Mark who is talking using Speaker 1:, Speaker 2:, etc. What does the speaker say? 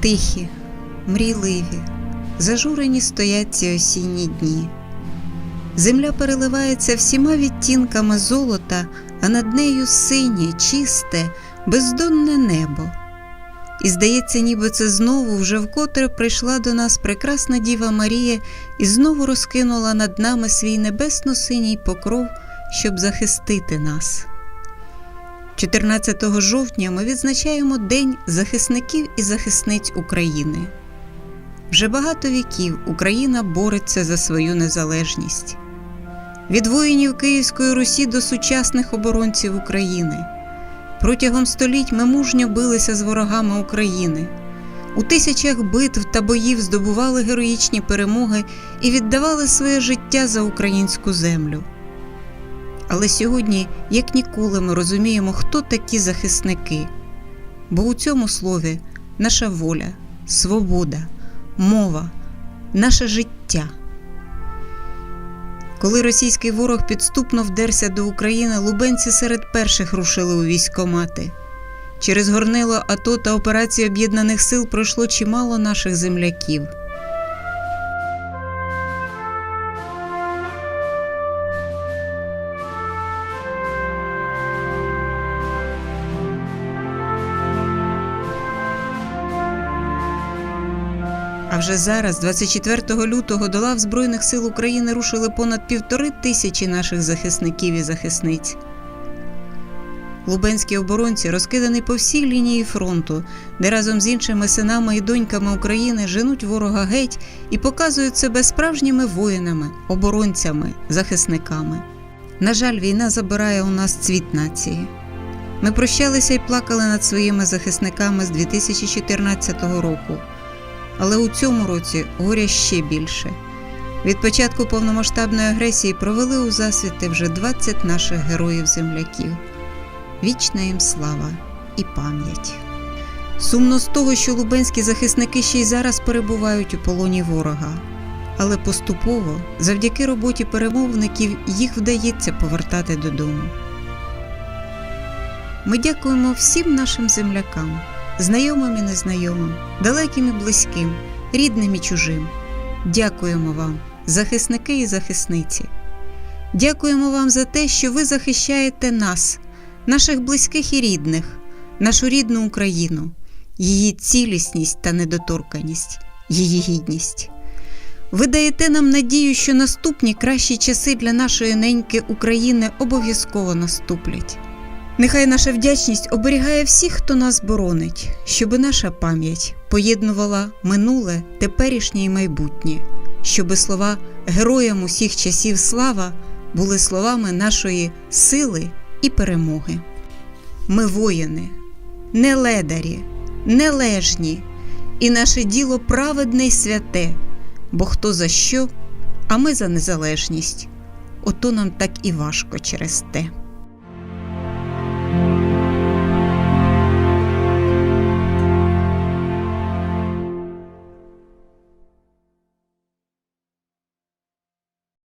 Speaker 1: Тихі, мрійливі, зажурені стоять ці осінні дні. Земля переливається всіма відтінками золота, а над нею синє, чисте, бездонне небо. І здається, ніби це знову вже вкотре прийшла до нас прекрасна Діва Марія і знову розкинула над нами свій небесно-синій покров, щоб захистити нас. 14 жовтня ми відзначаємо День захисників і захисниць України. Вже багато віків Україна бореться за свою незалежність. Від воїнів Київської Русі до сучасних оборонців України. Протягом століть ми мужньо билися з ворогами України. У тисячах битв та боїв здобували героїчні перемоги і віддавали своє життя за українську землю. Але сьогодні, як ніколи, ми розуміємо, хто такі захисники, бо у цьому слові наша воля, свобода, мова, наше життя. Коли російський ворог підступно вдерся до України, лубенці серед перших рушили у військомати. Через горнило АТО та операції Об'єднаних сил пройшло чимало наших земляків. Вже зараз, 24 лютого, до лав Збройних сил України рушили понад півтори тисячі наших захисників і захисниць. Лубенські оборонці розкидані по всій лінії фронту, де разом з іншими синами і доньками України женуть ворога геть і показують себе справжніми воїнами, оборонцями, захисниками. На жаль, війна забирає у нас цвіт нації. Ми прощалися і плакали над своїми захисниками з 2014 року. Але у цьому році горя ще більше. Від початку повномасштабної агресії провели у засвіти вже 20 наших героїв-земляків. Вічна їм слава і пам'ять. Сумно з того, що лубенські захисники ще й зараз перебувають у полоні ворога. Але поступово, завдяки роботі перемовників, їх вдається повертати додому. Ми дякуємо всім нашим землякам, знайомим і незнайомим, далеким і близьким, рідним і чужим. Дякуємо вам, захисники і захисниці. Дякуємо вам за те, що ви захищаєте нас, наших близьких і рідних, нашу рідну Україну, її цілісність та недоторканість, її гідність. Ви даєте нам надію, що наступні кращі часи для нашої неньки України обов'язково наступлять. Нехай наша вдячність оберігає всіх, хто нас боронить, щоби наша пам'ять поєднувала минуле, теперішнє і майбутнє, щоби слова героям усіх часів слава були словами нашої сили і перемоги. Ми воїни, не ледарі, не лежні, і наше діло праведне й святе, бо хто за що, а ми за незалежність. Ото нам так і важко через те.